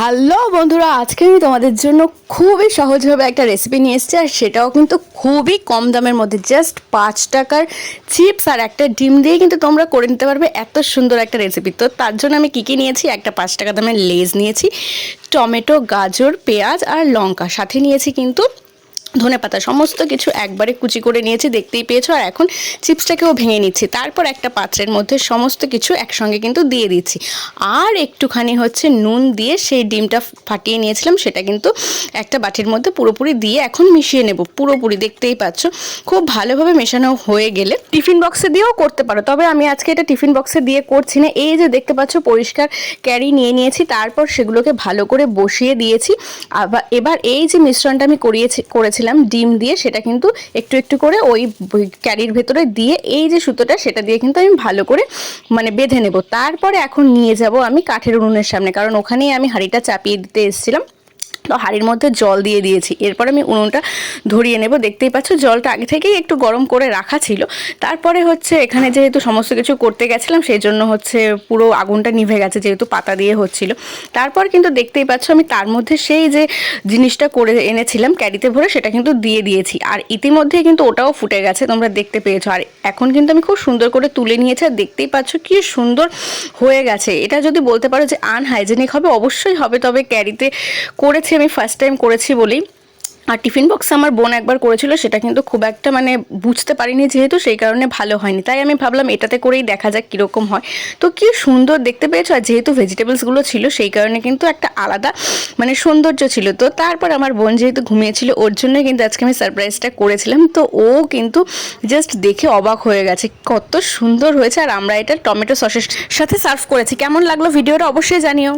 Hello বন্ধুরা, আজকে আমি তোমাদের জন্য খুবই সহজভাবে একটা রেসিপি নিয়ে এসেছি, আর সেটাও কিন্তু খুবই কম দামের মধ্যে জাস্ট পাঁচ টাকার চিপস আর একটা ডিম দিয়ে কিন্তু তোমরা করে নিতে পারবে এত সুন্দর একটা রেসিপি তো তার জন্য আমি কী কী নিয়েছি? একটা পাঁচ টাকা দামের লেজ নিয়েছি, টমেটো, গাজর, পেঁয়াজ আর লঙ্কা, সাথে নিয়েছি কিন্তু ধনে পাতা সমস্ত কিছু একবারে কুচি করে নিয়েছি, দেখতেই পেয়েছ, আর এখন চিপসটাকেও ভেঙে নিচ্ছি। তারপর একটা পাত্রের মধ্যে সমস্ত কিছু একসঙ্গে কিন্তু দিয়ে দিচ্ছি। আর একটুখানি হচ্ছে নুন দিয়ে সেই ডিমটা ফাটিয়ে নিয়েছিলাম, সেটা কিন্তু একটা বাটির মধ্যে পুরোপুরি দিয়ে এখন মিশিয়ে নেব। পুরোপুরি দেখতেই পাচ্ছ, খুব ভালোভাবে মেশানো হয়ে গেলে টিফিন বক্সে দিয়েও করতে পারো। তবে আমি আজকে এটা টিফিন বক্সে দিয়ে করছি না। এই যে দেখতে পাচ্ছ, পরিষ্কার ক্যারি নিয়ে নিয়েছি, তারপর সেগুলোকে ভালো করে বসিয়ে দিয়েছি। আবার এবার এই যে মিশ্রণটা আমি করিয়েছি করেছিলাম ডিম দিয়ে, সেটা কিন্তু একটু একটু করে ওই ক্যারির ভেতরে দিয়ে এই যে সুতোটা, সেটা দিয়ে কিন্তু আমি ভালো করে মানে বেঁধে নেব। তারপরে এখন নিয়ে যাব আমি কাঠের উনুনের সামনে, কারণ ওখানেই আমি হাঁড়িটা চাপিয়ে দিতে এসেছিলাম। হাঁড়ির মধ্যে জল দিয়ে দিয়েছি। এরপর আমি উনুনটা ধরিয়ে নেব। দেখতেই পাচ্ছ, জলটা আগে থেকেই একটু গরম করে রাখা ছিল। তারপরে হচ্ছে এখানে যেহেতু সমস্ত কিছু করতে গেছিলাম সেই জন্য হচ্ছে পুরো আগুনটা নিভে গেছে, যেহেতু পাতা দিয়ে হচ্ছিল। তারপর কিন্তু দেখতেই পাচ্ছ, আমি তার মধ্যে সেই যে জিনিসটা করে এনেছিলাম, ক্যারিতে ভরে, সেটা কিন্তু দিয়ে দিয়েছি। আর ইতিমধ্যে কিন্তু ওটাও ফুটে গেছে, তোমরা দেখতে পেয়েছ। আর এখন কিন্তু আমি খুব সুন্দর করে তুলে নিয়েছি, আর দেখতেই পাচ্ছ কি সুন্দর হয়ে গেছে। এটা যদি বলতে পারো যে আনহাইজেনিক হবে, অবশ্যই হবে, তবে ক্যারিতে করেছি আমি ফার্স্ট টাইম করেছি বলেই আর টিফিন বক্স আমার বোন একবার করেছিল, সেটা কিন্তু খুব একটা মানে বুঝতে পারিনি যেহেতু, সেই কারণে ভালো হয়নি। তাই আমি ভাবলাম এটাতে করেই দেখা যাক কীরকম হয়। তো কি সুন্দর দেখতে পেয়েছ? আর যেহেতু ভেজিটেবলসগুলো ছিল, সেই কারণে কিন্তু একটা আলাদা মানে সৌন্দর্য ছিল। তো তারপর আমার বোন যেহেতু ঘুমিয়েছিল, ওর জন্য কিন্তু আজকে আমি সারপ্রাইজটা করেছিলাম। তো ও কিন্তু জাস্ট দেখে অবাক হয়ে গেছে, কত সুন্দর হয়েছে। আর আমরা এটা টমেটো সসের সাথে সার্ভ করেছি। কেমন লাগল? ভিডিওটা অবশ্যই জানিও।